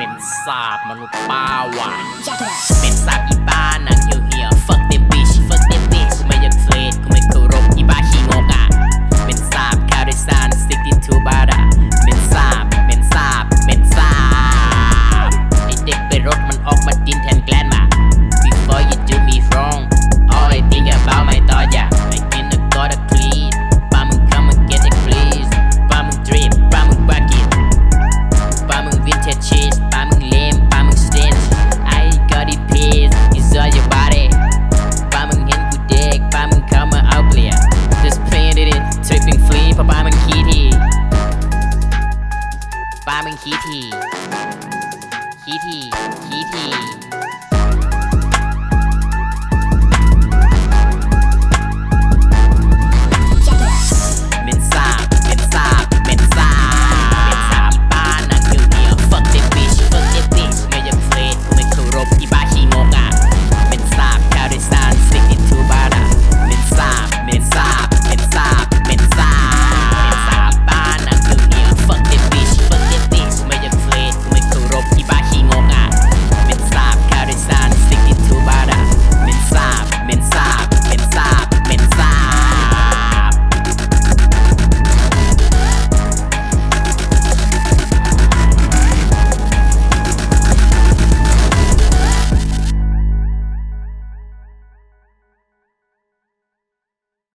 เหม็นสาบมนุษย์ป้าวะ ขี้ทีขี้ทีขี้ที